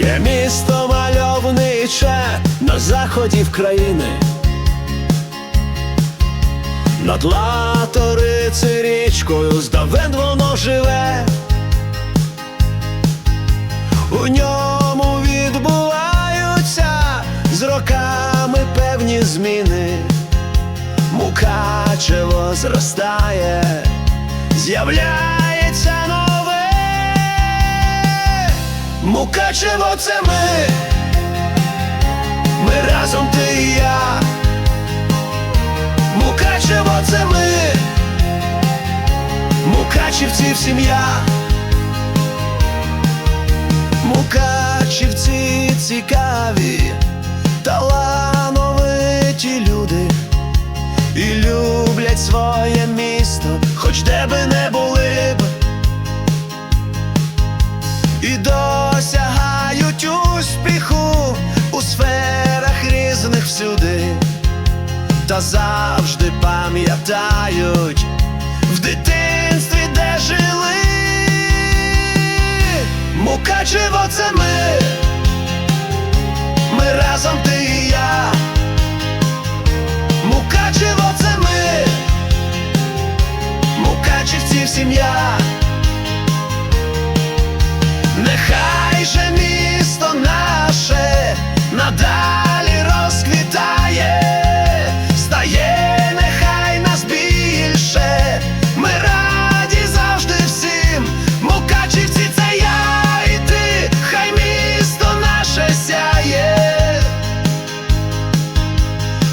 Є місто мальовниче на заході в країни. Над латориці річкою здавен воно живе. У ньому відбуваються з роками певні зміни. Мукачево зростає, з'являється Мукачево це ми, ми разом ти і я. Мукачево це ми, Мукачівців сім'я. Мукачівці цікаві, талановиті та завжди пам'ятають. В дитинстві, де жили, Мукачево це ми, ми разом ти і я, Мукачево це ми, Мукачевців сім'я, нехай же місто на.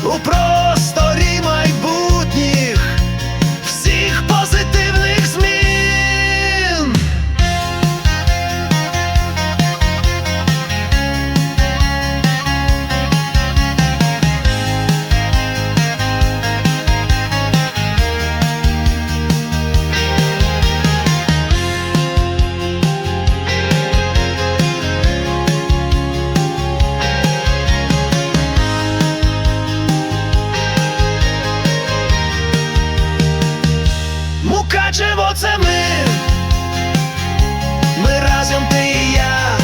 O pro скачемо, це ми, ми разом ти і я,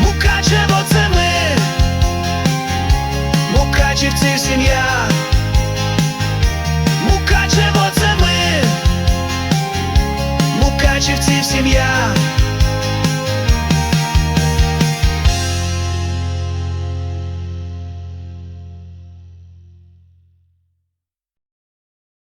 Мукачево це ми, Мукачівці сім'я, Мукачево це ми, Мукачівці сім'я.